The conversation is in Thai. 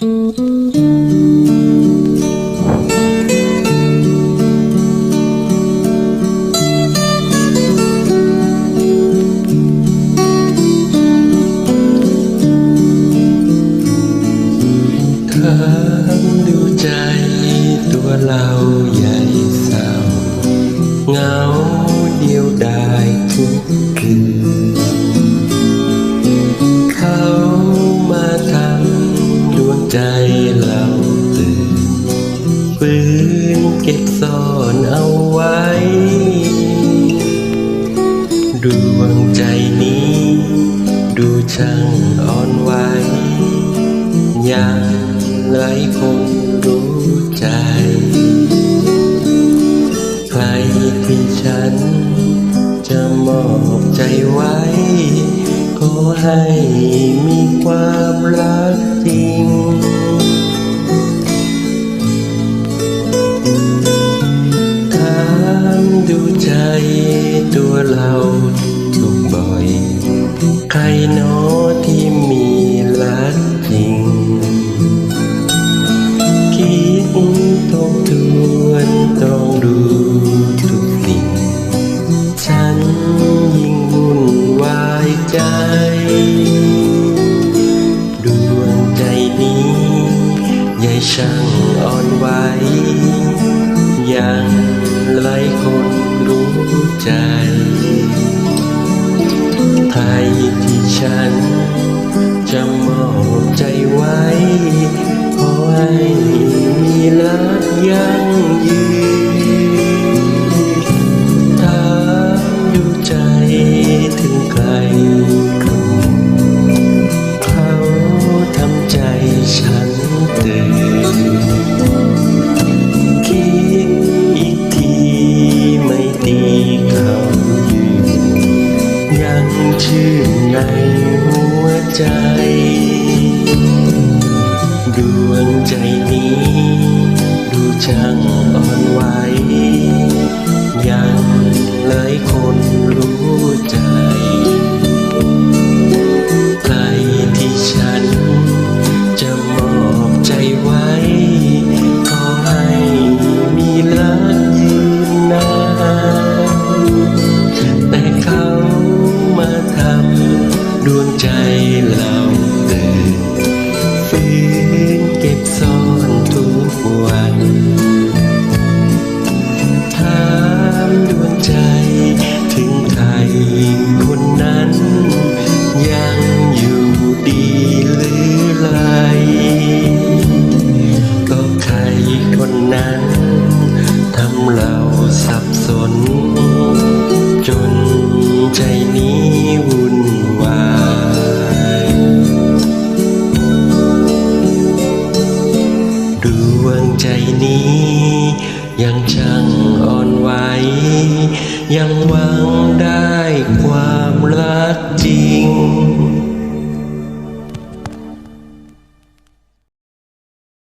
ถามดูใจตัวเราใหญ่เศร้าเงาเดียวดายทุกคืน ดวงใจนี้ ดูช่างอ่อนไหวยังหลายคนรู้ใจ ใครที่ฉัน จะมอบใจไว้ ขอให้มีความรักามดูใจตัวเราทุกบ่อย ใครหนอที่มีรักจริง คิดทบทวนต้องดูทุกสิ่ง ฉันยิ่งวุ่นวายใจ ดวงใจนี้ใหญ่ช่างอ่อนไหวยัง ลายคนรู้ใจไทยที่ฉัน ชื่นในหัวใจ ดวงใจนี้ ดูช่างอ่อนไหวยังหลายคนรู้ บสน จนใจนี้วุ่นวายดวงใจนี้ ยังช่างอ่อนไหวยังหวังได้ความรัก